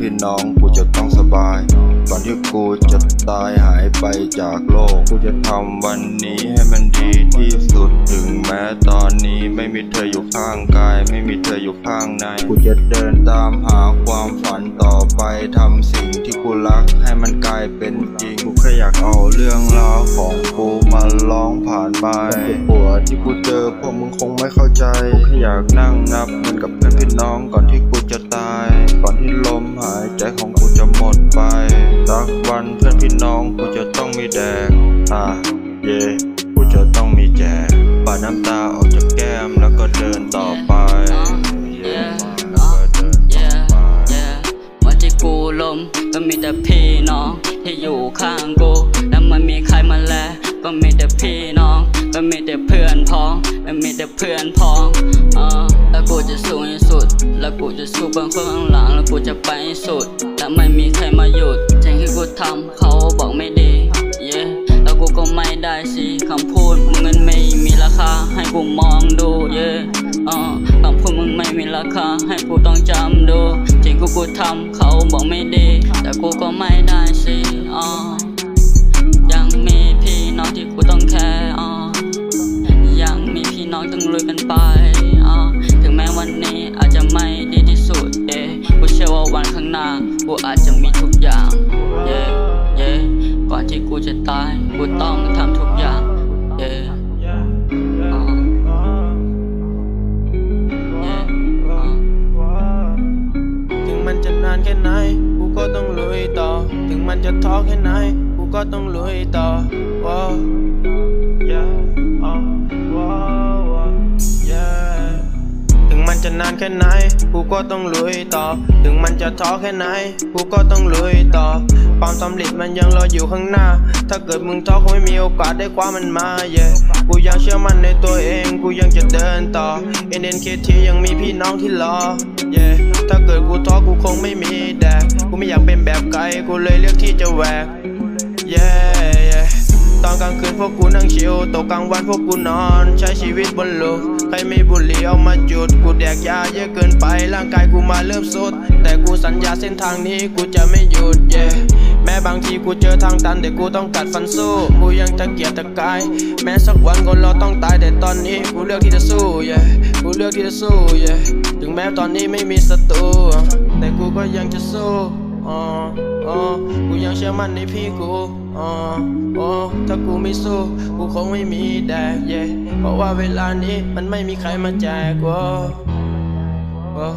พี่น้องกูจะต้องสบายก่อนที่กูจะตายหายไปจากโลก กูจะทำวันนี้ให้มันดีที่สุดถึงแม้ตอนนี้ไม่มีเธออยู่ข้างกาย ไม่มีเธออยู่ข้างใน กูจะเดินตามหาความฝันต่อไปทำสิ่งที่กูรักให้มันกลายเป็นจริง กูแค่อยากเอาเรื่องราวของกูมาร้องผ่านไปปวดที่กูเจอ คงไม่เข้าใจแค่อยากนั่งนับเงินกับเพื่อนพี่น้องก่อนที่กูจะตาย ก่อนที่ลมหายใจของกูจะหมดไปสักวันเพื่อนพี่น้องกูจะต้องมีแดกอะเย่กูจะต้องมีแจกปาดน้ำตาออกจากแก้มแล้วก็เดินต่อไปเย่แล้วก็เดินต่อไปวันที่กูล้มก็มีแต่พี่น้องที่อยู่ข้างกู เบื้องคนข้างหลังแล้วกูจะไปสุด แล้วไม่มีใครมาหยุดสิ่งที่กูทำเขาบอกไม่ดี yeah แล้วกูก็ไม่ได้สิคำพูดมึงมันไม่มีราคา ให้กูมองดู yeah อ่าคำพูดมึงไม่มีราคา ให้กูต้องจำดูสิ่งกูกูทำเขาบอกไม่ดี แต่กูก็ไม่ได้สิอ่ายังมีพี่น้องที่กูต้องแคร์อ่ายังมีพี่น้องต้องลุยกัน หน้ากูอาจจะมีทุกอย่าง เย้เย้ก่อนที่กูจะตาย กูต้องทำทุกอย่าง เย้อ่า yeah ถึงมันจะนานแค่ไหน กูก็ต้องลุยต่อ ถึงมันจะท้อแค่ไหน กูก็ต้องลุยต่อว้า จะนานแค่ไหน กูก็ต้องลุยต่อ ถึงมันจะท้อแค่ไหน กูก็ต้องลุยต่อ ความสำเร็จมันยังรออยู่ข้างหน้า ถ้าเกิดมึงท้อคงไม่มีโอกาสได้คว้ามันมา yeah กูยังเชื่อมั่นในตัวเอง กูยังจะเดินต่อ NNKT ยังมีพี่น้องที่รอ yeah ถ้าเกิดกูท้อกูคงไม่มีแดก กูไม่อยากเป็นแบบไกล กูเลยเลือกที่จะแหวก yeah yeah ตอนกลางคืนพวกกูนั่งชิลตกกลางวันพวกกูนอน ใช้ชีวิตบนโลกใครไม่บุหรี่เอามาจุด กูแดกยาเยอะเกินไป ร่างกายกูมาเริ่มสุด แต่กูสัญญาเส้นทางนี้กูจะไม่หยุด yeah แม้บางทีกูเจอทางตันแต่กูต้องกัดฟันสู้กูยังตะเกียกตะกาย แม้สักวันคนเราต้องตายแต่ตอนนี้กูเลือกที่จะสู้ yeah กูเลือกที่จะสู้ yeah ถึงแม้ตอนนี้ไม่มีศัตรูแต่กูก็ยังจะสู้ อ๋ออ๋อกูยังเชื่อมั่นในพี่กูอ๋ออ๋อถ้ากูไม่สู้กูคงไม่มีแดกเย่เพราะว่าเวลานี้มันไม่มีใครมาแจกวะวะ